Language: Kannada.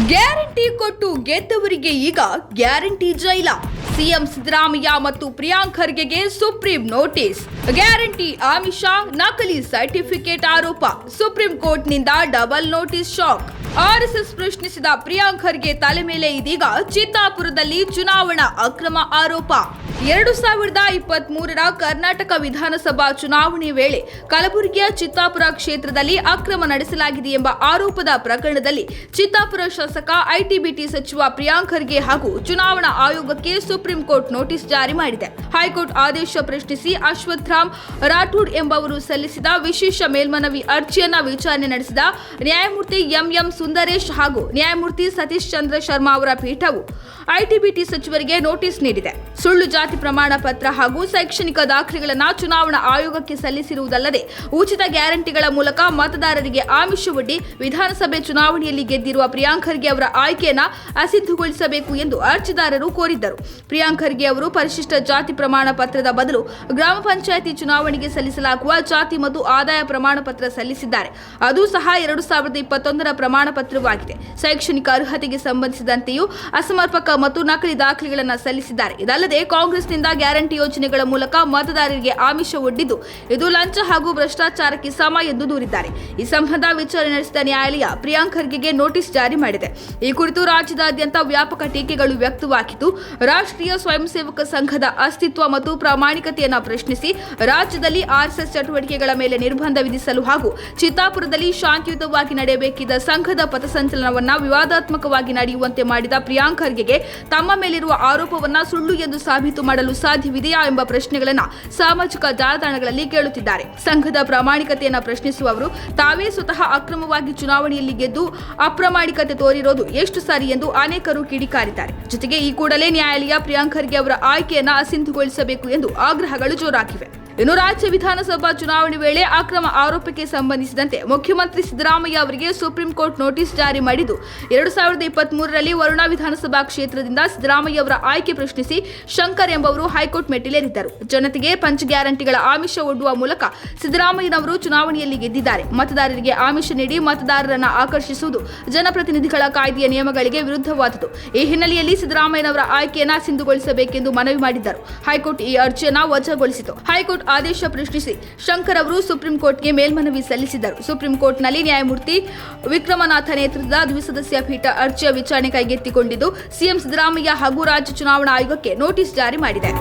ಗ್ಯಾರಂಟಿ ಕೊಟ್ಟು ಗೆದ್ದವರಿಗೆ ಈಗ ಗ್ಯಾರಂಟಿ ಜೈಲ. ಸಿಎಂ ಸಿದ್ದರಾಮಯ್ಯ ಮತ್ತು ಪ್ರಿಯಾಂಕ್ ಖರ್ಗೆಗೆ ಸುಪ್ರೀಂ ನೋಟಿಸ್. ಗ್ಯಾರಂಟಿ ಆಮಿಷ, ನಕಲಿ ಸರ್ಟಿಫಿಕೇಟ್ ಆರೋಪ, ಸುಪ್ರೀಂ ಕೋರ್ಟ್ನಿಂದ ಡಬಲ್ ನೋಟಿಸ್ ಶಾಕ್. ಎಸ್ ಪ್ರಶ್ನಿಸಿದ ಪ್ರಿಯಾಂಕ್ ಖರ್ಗೆ ತಲೆ ಮೇಲೆ ಇದೀಗ ಚಿತ್ತಾಪುರದಲ್ಲಿ ಚುನಾವಣಾ ಅಕ್ರಮ ಆರೋಪ. ಎರಡು ಸಾವಿರದ ಇಪ್ಪತ್ತ್ ಮೂರರ ಕರ್ನಾಟಕ ವಿಧಾನಸಭಾ ಚುನಾವಣೆ ವೇಳೆ ಕಲಬುರಗಿಯ ಚಿತ್ತಾಪುರ ಕ್ಷೇತ್ರದಲ್ಲಿ ಅಕ್ರಮ ನಡೆಸಲಾಗಿದೆ ಎಂಬ ಆರೋಪದ ಪ್ರಕರಣದಲ್ಲಿ ಚಿತ್ತಾಪುರ ಶಾಸಕ ಐಟಿಬಿಟಿ ಸಚಿವ ಪ್ರಿಯಾಂಕ್ ಖರ್ಗೆ ಹಾಗೂ ಚುನಾವಣಾ ಆಯೋಗಕ್ಕೆ ಸುಪ್ರೀಂ ಕೋರ್ಟ್ ನೋಟಿಸ್ ಜಾರಿ ಮಾಡಿದೆ. ಹೈಕೋರ್ಟ್ ಆದೇಶ ಪ್ರಶ್ನಿಸಿ ಅಶ್ವತ್ಥರಾಮ್ ರಾಠೋಡ್ ಎಂಬವರು ಸಲ್ಲಿಸಿದ ವಿಶೇಷ ಮೇಲ್ಮನವಿ ಅರ್ಜಿಯನ್ನ ವಿಚಾರಣೆ ನಡೆಸಿದ ನ್ಯಾಯಮೂರ್ತಿ ಎಂಎಂ ಸುಂದರೇಶ್ ಹಾಗೂ ನ್ಯಾಯಮೂರ್ತಿ ಸತೀಶ್ ಚಂದ್ರ ಶರ್ಮಾ ಅವರ ಪೀಠವು ಐಟಿಬಿಟಿ ಸಚಿವರಿಗೆ ನೋಟಿಸ್ ನೀಡಿದೆ. ಸುಳ್ಳು ಜಾತಿ ಪ್ರಮಾಣ ಪತ್ರ ಹಾಗೂ ಶೈಕ್ಷಣಿಕ ದಾಖಲೆಗಳನ್ನು ಚುನಾವಣಾ ಆಯೋಗಕ್ಕೆ ಸಲ್ಲಿಸಿರುವುದಲ್ಲದೆ ಉಚಿತ ಗ್ಯಾರಂಟಿಗಳ ಮೂಲಕ ಮತದಾರರಿಗೆ ಆಮಿಷವೊಡ್ಡಿ ವಿಧಾನಸಭೆ ಚುನಾವಣೆಯಲ್ಲಿ ಗೆದ್ದಿರುವ ಪ್ರಿಯಾಂಕ್ ಖರ್ಗೆ ಅವರ ಆಯ್ಕೆಯನ್ನು ಅಸಿದ್ಧಗೊಳಿಸಬೇಕು ಎಂದು ಅರ್ಜಿದಾರರು ಕೋರಿದ್ದರು. ಪ್ರಿಯಾಂಕ್ ಖರ್ಗೆ ಅವರು ಪರಿಶಿಷ್ಟ ಜಾತಿ ಪ್ರಮಾಣ ಪತ್ರದ ಬದಲು ಗ್ರಾಮ ಪಂಚಾಯಿತಿ ಚುನಾವಣೆಗೆ ಸಲ್ಲಿಸಲಾಗುವ ಜಾತಿ ಮತ್ತು ಆದಾಯ ಪ್ರಮಾಣ ಪತ್ರ ಸಲ್ಲಿಸಿದ್ದಾರೆ. ಅದು ಸಹ ಎರಡು ಸಾವಿರದ ಇಪ್ಪತ್ತೊಂದರ ಪ್ರಮಾಣ ಪತ್ರವಾಗಿದೆ. ಶೈಕ್ಷಣಿಕ ಅರ್ಹತೆಗೆ ಸಂಬಂಧಿಸಿದಂತೆಯೂ ಅಸಮರ್ಪಕ ಮತ್ತು ನಕಲಿ ದಾಖಲೆಗಳನ್ನು ಸಲ್ಲಿಸಿದ್ದಾರೆ. ಇದಲ್ಲದೆ ಕಾಂಗ್ರೆಸ್ನಿಂದ ಗ್ಯಾರಂಟಿ ಯೋಜನೆಗಳ ಮೂಲಕ ಮತದಾರರಿಗೆ ಆಮಿಷ ಒಡ್ಡಿದ್ದು ಇದು ಲಂಚ ಹಾಗೂ ಭ್ರಷ್ಟಾಚಾರಕ್ಕೆ ಸಮ ಎಂದು ದೂರಿದ್ದಾರೆ. ಈ ಸಂಬಂಧ ವಿಚಾರಣೆ ನಡೆಸಿದ ನ್ಯಾಯಾಲಯ ಪ್ರಿಯಾಂಕ್ ಖರ್ಗೆಗೆ ನೋಟಿಸ್ ಜಾರಿ ಮಾಡಿದೆ. ಈ ಕುರಿತು ರಾಜ್ಯದಾದ್ಯಂತ ವ್ಯಾಪಕ ಟೀಕೆಗಳು ವ್ಯಕ್ತವಾಗಿದ್ದು, ರಾಷ್ಟ್ರೀಯ ಸ್ವಯಂ ಸೇವಕ ಸಂಘದ ಅಸ್ತಿತ್ವ ಮತ್ತು ಪ್ರಾಮಾಣಿಕತೆಯನ್ನು ಪ್ರಶ್ನಿಸಿ ರಾಜ್ಯದಲ್ಲಿ ಆರ್ಎಸ್ಎಸ್ ಚಟುವಟಿಕೆಗಳ ಮೇಲೆ ನಿರ್ಬಂಧ ವಿಧಿಸಲು ಹಾಗೂ ಚಿತ್ತಾಪುರದಲ್ಲಿ ಶಾಂತಿಯುತವಾಗಿ ನಡೆಯಬೇಕಿದ್ದ ಸಂಘದ ಪಥಸಂಚಲನವನ್ನು ವಿವಾದಾತ್ಮಕವಾಗಿ ನಡೆಯುವಂತೆ ಮಾಡಿದ ಪ್ರಿಯಾಂಕ್ ಖರ್ಗೆಗೆ ತಮ್ಮ ಮೇಲಿರುವ ಆರೋಪವನ್ನು ಸುಳ್ಳು ಎಂದು ಸಾಬೀತು ಮಾಡಲು ಸಾಧ್ಯವಿದೆಯಾ ಎಂಬ ಪ್ರಶ್ನೆಗಳನ್ನು ಸಾಮಾಜಿಕ ಜಾಲತಾಣಗಳಲ್ಲಿ ಕೇಳುತ್ತಿದ್ದಾರೆ. ಸಂಘದ ಪ್ರಾಮಾಣಿಕತೆಯನ್ನು ಪ್ರಶ್ನಿಸುವವರು ತಾವೇ ಸ್ವತಃ ಅಕ್ರಮವಾಗಿ ಚುನಾವಣೆಯಲ್ಲಿ ಗೆದ್ದು ಅಪ್ರಾಮಾಣಿಕತೆ ತೋರಿರೋದು ಎಷ್ಟು ಸಾರಿ ಎಂದು ಅನೇಕರು ಕಿಡಿಕಾರಿದ್ದಾರೆ. ಜೊತೆಗೆ ಈ ಕೂಡಲೇ ನ್ಯಾಯಾಲಯ ಪ್ರಿಯಾಂಕ್ ಖರ್ಗೆ ಅವರ ಆಯ್ಕೆಯನ್ನ ಅಸಿಂಧುಗೊಳಿಸಬೇಕು ಎಂದು ಆಗ್ರಹಗಳು ಜೋರಾಗಿವೆ. ಇನ್ನು ರಾಜ್ಯ ವಿಧಾನಸಭಾ ಚುನಾವಣೆ ವೇಳೆ ಅಕ್ರಮ ಆರೋಪಕ್ಕೆ ಸಂಬಂಧಿಸಿದಂತೆ ಮುಖ್ಯಮಂತ್ರಿ ಸಿದ್ದರಾಮಯ್ಯ ಅವರಿಗೆ ಸುಪ್ರೀಂ ಕೋರ್ಟ್ ನೋಟಿಸ್ ಜಾರಿ ಮಾಡಿದ್ದು, ಎರಡು ಸಾವಿರದ ಇಪ್ಪತ್ತ್ ಮೂರರಲ್ಲಿ ವರುಣಾ ವಿಧಾನಸಭಾ ಕ್ಷೇತ್ರದಿಂದ ಸಿದ್ದರಾಮಯ್ಯ ಅವರ ಆಯ್ಕೆ ಪ್ರಶ್ನಿಸಿ ಶಂಕರ್ ಎಂಬವರು ಹೈಕೋರ್ಟ್ ಮೆಟ್ಟಿಲೇರಿದ್ದರು. ಜನತೆಗೆ ಪಂಚ ಗ್ಯಾರಂಟಿಗಳ ಆಮಿಷ ಒಡ್ಡುವ ಮೂಲಕ ಸಿದ್ದರಾಮಯ್ಯನವರು ಚುನಾವಣೆಯಲ್ಲಿ ಗೆದ್ದಿದ್ದಾರೆ. ಮತದಾರರಿಗೆ ಆಮಿಷ ನೀಡಿ ಮತದಾರರನ್ನು ಆಕರ್ಷಿಸುವುದು ಜನಪ್ರತಿನಿಧಿಗಳ ಕಾಯ್ದೆಯ ನಿಯಮಗಳಿಗೆ ವಿರುದ್ಧವಾದುದು. ಈ ಹಿನ್ನೆಲೆಯಲ್ಲಿ ಸಿದ್ದರಾಮಯ್ಯನವರ ಆಯ್ಕೆಯನ್ನು ಸಿಂಧುಗೊಳಿಸಬೇಕೆಂದು ಮನವಿ ಮಾಡಿದ್ದರು. ಹೈಕೋರ್ಟ್ ಈ ಅರ್ಜಿಯನ್ನು ವಜಾಗೊಳಿಸಿತು. ಹೈಕೋರ್ಟ್ ಆದೇಶ ಪ್ರಶ್ನಿಸಿ ಶಂಕರ್ ಅವರು ಸುಪ್ರೀಂ ಕೋರ್ಟ್ಗೆ ಮೇಲ್ಮನವಿ ಸಲ್ಲಿಸಿದರು ಸುಪ್ರೀಂ ಕೋರ್ಟ್ನಲ್ಲಿ ನ್ಯಾಯಮೂರ್ತಿ ವಿಕ್ರಮನಾಥ ನೇತೃತ್ವದ ದ್ವಿಸದಸ್ಯ ಪೀಠ ಅರ್ಜಿಯ ವಿಚಾರಣೆ ಕೈಗೆತ್ತಿಕೊಂಡಿದ್ದು, ಸಿಎಂ ಸಿದ್ದರಾಮಯ್ಯ ಹಾಗೂ ರಾಜ್ಯ ಚುನಾವಣಾ ಆಯೋಗಕ್ಕೆ ನೋಟಿಸ್ ಜಾರಿ ಮಾಡಿದೆ.